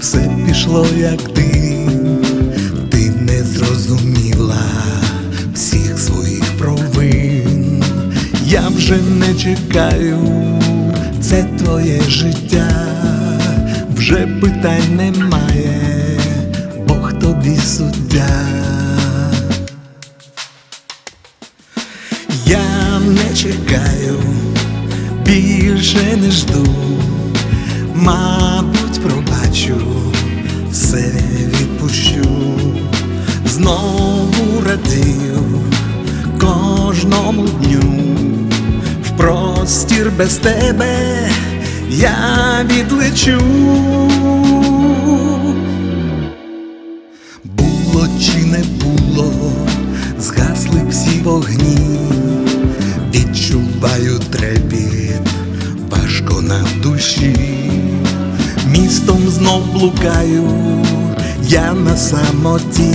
все пішло, як дим, ти не зрозуміла всіх своїх провин. Я вже не чекаю, це твоє життя, вже питань немає, Бог тобі суддя. Я не чекаю, більше не жду. Мабуть пробачу, все відпущу, знову радію кожному дню, в простір без тебе я відлечу. Було чи не було, згасли всі вогні, відчуваю трепіт, важко на душі, блукаю, я на самоті,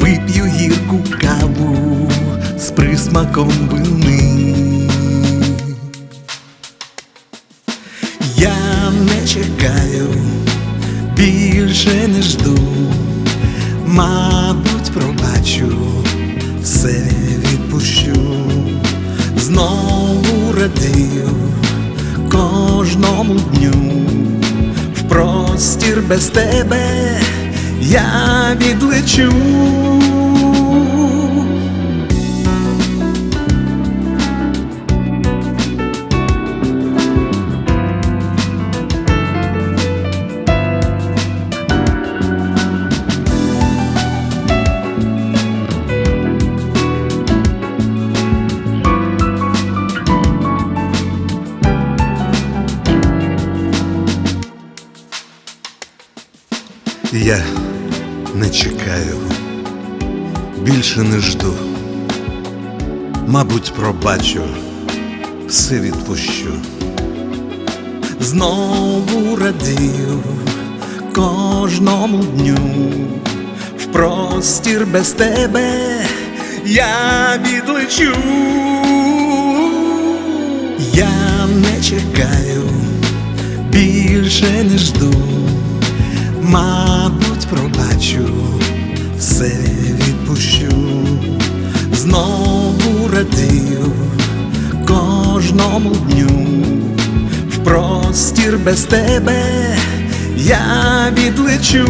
вип'ю гірку каву з присмаком вини. Я не чекаю, більше не жду, мабуть, пробачу, все відпущу, знову радію кожному дню, простір без тебе я відлечу. Я не чекаю, більше не жду. Мабуть, пробачу, все відпущу. Знову радію кожному дню, в простір без тебе я відлечу. Я не чекаю, більше не жду. Все відпущу, знову радію кожному дню, в простір без тебе я відлечу.